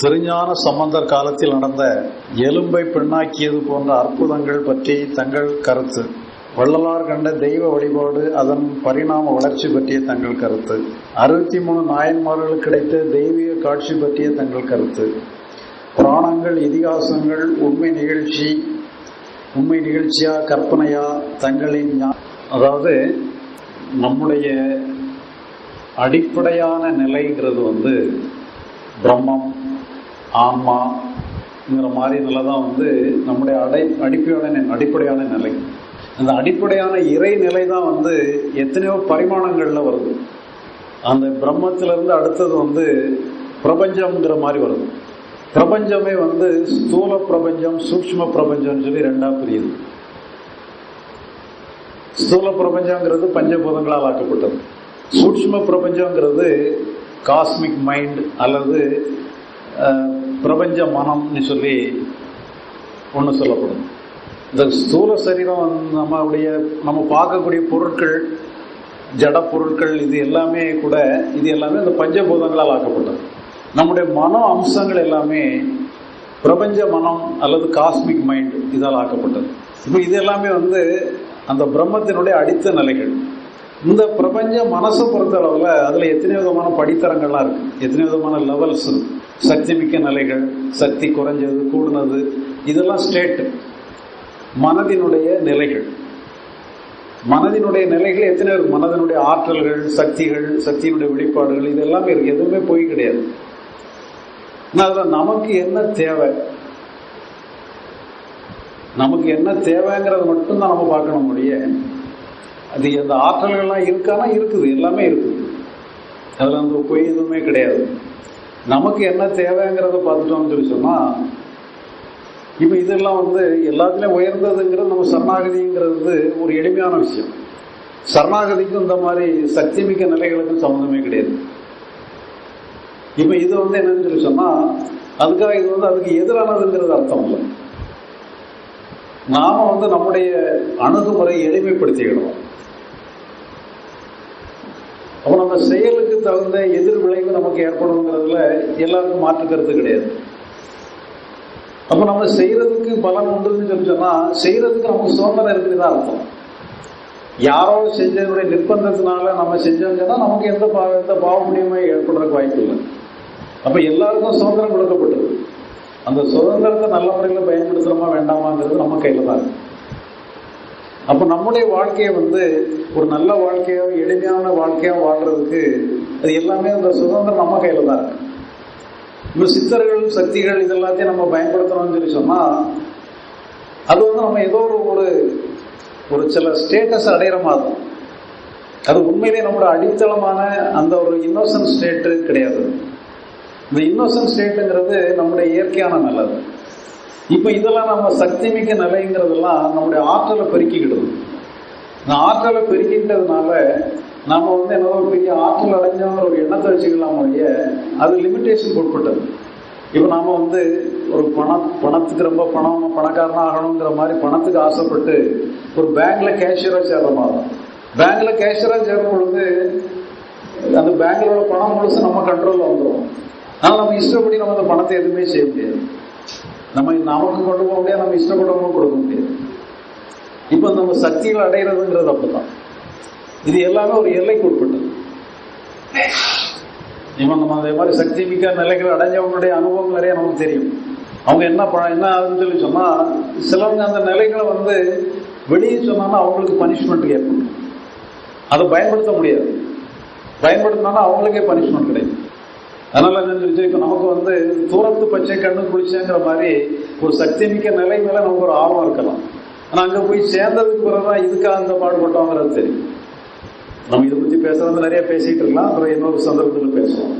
திருஞான சம்பந்தர் காலத்தில் நடந்த எலும்பை பெண்ணாக்கியது போன்ற அற்புதங்கள் பற்றி தங்கள் கருத்து. வள்ளலார் கண்ட தெய்வ வழிபாடு அதன் பரிணாம வளர்ச்சி பற்றிய தங்கள் கருத்து. அறுபத்தி மூணு நாயன்மார்களுக்கு கிடைத்த தெய்வீக காட்சி பற்றிய தங்கள் கருத்து. புராணங்கள் இதிகாசங்கள் உண்மை நிகழ்ச்சி உண்மை நிகழ்ச்சியா கற்பனையா தங்களின் அதாவது நம்முடைய அடிப்படையான நிலைங்கிறது வந்து பிரம்மம் ஆமாங்கிற மாதிரி தான் வந்து நம்முடைய அடை அடிப்படையான அடிப்படையான நிலை. அந்த அடிப்படையான இறை நிலை தான் வந்து எத்தனையோ பரிமாணங்களில் வருது. அந்த பிரம்மத்திலிருந்து அடுத்தது வந்து பிரபஞ்சம்ங்கிற மாதிரி வருது. பிரபஞ்சமே வந்து ஸ்தூல பிரபஞ்சம் சூக்ஷ்ம பிரபஞ்சம்னு சொல்லி ரெண்டா பிரியுது. ஸ்தூல பிரபஞ்சங்கிறது பஞ்சபூதங்களால் ஆக்கப்பட்டது. சூக்ஷ்ம பிரபஞ்சங்கிறது காஸ்மிக் மைண்ட் அல்லது பிரபஞ்ச மனம்னு சொல்லி ஒன்று சொல்லப்படும். இந்த ஸ்தூல சரீரம் நம்மளுடைய நம்ம பார்க்கக்கூடிய பொருட்கள் ஜட பொருட்கள் இது எல்லாமே கூட இது எல்லாமே இந்த பஞ்சபூதங்களால் ஆக்கப்பட்டது. நம்முடைய மன அம்சங்கள் எல்லாமே பிரபஞ்ச மனம் அல்லது காஸ்மிக் மைண்ட் இதால் ஆக்கப்பட்டது. இப்போ இது எல்லாமே வந்து அந்த பிரம்மத்தினுடைய அடித்த நிலைகள். இந்த பிரபஞ்ச மனசை பொறுத்தளவில் அதில் எத்தனை விதமான படித்தரங்கள்லாம் இருக்குது எத்தனை விதமான லெவல்ஸ் இருக்குது சக்திமிக்க நிலைகள் சக்தி குறைஞ்சது கூடுனது இதெல்லாம் ஸ்டேட் மனதினுடைய நிலைகள். மனதினுடைய நிலைகள் எத்தனை இருக்கு மனதினுடைய ஆற்றல்கள் சக்திகள் சக்தியினுடைய வெளிப்பாடுகள் இதெல்லாம் இருக்கு. எதுவுமே போய் கிடையாது. அதில் நமக்கு என்ன தேவை? நமக்கு என்ன தேவைங்கிறத மட்டும்தான் நம்ம பார்க்கணும் முடிய அது அந்த ஆற்றல்கள்லாம் இருக்கானா? இருக்குது. எல்லாமே இருக்குது. அதில் அந்த பொய் எதுவுமே கிடையாது. நமக்கு என்ன தேவைங்கிறத பார்த்துட்டோம்னு சொல்லி சொன்னால் இப்போ இதெல்லாம் வந்து எல்லாத்துலேயும் உயர்ந்ததுங்கிறது நம்ம சரணாகதிங்கிறது ஒரு எளிமையான விஷயம். சரணாகதிக்கும் இந்த மாதிரி சக்தி மிக்க நிலைகளுக்கும் சம்மந்தமே கிடையாது. இப்போ இது வந்து என்னன்னு சொல்லி சொன்னால் அதுக்காக இது வந்து அதுக்கு எதிரானதுங்கிறது அர்த்தம் இல்லை. நாம் வந்து நம்முடைய அணுகுமுறை எளிமைப்படுத்திக்கிடுவோம். அப்போ நம்ம செயலுக்கு தகுந்த எதிர் விளைவு நமக்கு ஏற்படுங்கிறதுல எல்லாருக்கும் மாற்று கருத்து கிடையாது. அப்போ நம்ம செய்யறதுக்கு பலன் உண்டுன்னு சொல்லி சொன்னா செய்யறதுக்கு நமக்கு சுதந்திரம் இருக்குதுதான் அர்த்தம். யாரோ செஞ்சதனுடைய நிர்பந்தத்தினால நம்ம செஞ்சோம்னா நமக்கு எந்த பா எந்த பாவ ஏற்படுறதுக்கு வாய்ப்பு இல்லை. அப்ப எல்லாருக்கும் சுதந்திரம் கொடுக்கப்பட்டது. அந்த சுதந்திரத்தை நல்ல முறையில் பயன்படுத்துகிறோமா வேண்டாமாங்கிறது நம்ம கையில் தான் இருக்கு. அப்ப நம்முடைய வாழ்க்கையை வந்து ஒரு நல்ல வாழ்க்கையோ எளிமையான வாழ்க்கையோ வாழ்றதுக்கு அது எல்லாமே அந்த சுதந்திரம் நம்ம கையில தான் இருக்கு. இப்போ சித்தர்கள் சக்திகள் இதெல்லாத்தையும் நம்ம பயன்படுத்தணும்னு சொல்லி சொன்னா அது வந்து நம்ம ஏதோ ஒரு ஒரு ஒரு சில ஸ்டேட்டஸ் அடையிற மாதிரி. அது உண்மையிலேயே நம்மளோட அடித்தளமான அந்த ஒரு இன்னோசன்ட் ஸ்டேட்டு கிடையாது. இந்த இன்னோசன்ட் ஸ்டேட்டுங்கிறது நம்முடைய இயற்கையான நல்லது. இப்போ இதெல்லாம் நம்ம சக்தி மிக்க நிலைங்கிறதெல்லாம் நம்முடைய ஆற்றலை பெருக்கிக்கிடுது. இந்த ஆற்றலை பெருக்கிட்டதுனால நம்ம வந்து என்ன பெரிய ஆற்றல் அடைஞ்சவங்க ஒரு எண்ணத்தை வச்சுக்கலாம் ஒழிய அது லிமிட்டேஷன் உட்பட்டது இப்போ நாம் வந்து ஒரு பணம் பணத்துக்கு ரொம்ப பணம் பணக்காரனாக ஆகணுங்கிற மாதிரி பணத்துக்கு ஆசைப்பட்டு ஒரு பேங்க்ல கேஷியராக சேர்ற மாதிரி பேங்க்ல கேஷியராக சேரும் பொழுது அந்த பேங்க்ல உள்ள பணம் முழுசு நம்ம கண்ட்ரோலில் வந்துடும் ஆனால் நம்ம இஷ்டப்படி நம்ம அந்த பணத்தை எதுவுமே செய்ய முடியாது. நம்ம நமக்கு கொண்டு போக முடியாது நம்ம இஷ்டப்பட்டவங்க கொடுக்க முடியாது. இப்போ நம்ம சக்திகள் அடைகிறதுங்கிறது அப்படிதான் இது எல்லாமே ஒரு எல்லைக்கு உட்பட்டது. இப்போ நம்ம அதே மாதிரி சக்தி மிக்க நிலைகள் அடைஞ்சவங்களுடைய அனுபவம் நிறைய நமக்கு தெரியும். அவங்க என்ன ப- என்ன ஆகுதுன்னு சொல்லி சொன்னால் சிலவங்க அந்த நிலைகளை வந்து வெளியே சொன்னாங்கன்னா அவங்களுக்கு பனிஷ்மெண்ட் ஏற்படும். அதை பயன்படுத்த முடியாது. பயன்படுத்தினாலும் அவங்களுக்கே பனிஷ்மெண்ட் கிடையாது அதனால என்ன இப்போ நமக்கு வந்து தூரத்து பச்சை கண்ணு குளிச்சேங்கிற மாதிரி ஒரு சக்தி மிக்க நிலை மேலே நமக்கு ஒரு ஆர்வம் இருக்கலாம். ஆனால் அங்கே போய் சேர்ந்ததுக்கு பிறகுதான் இதுக்காக அந்த பாடுபட்டோங்கிறது தெரியும். நம்ம இதை பற்றி பேசுறது நிறைய பேசிட்டு இருக்கலாம். அப்புறம் இன்னொரு சந்தர்ப்பத்தில் பேசுவோம்.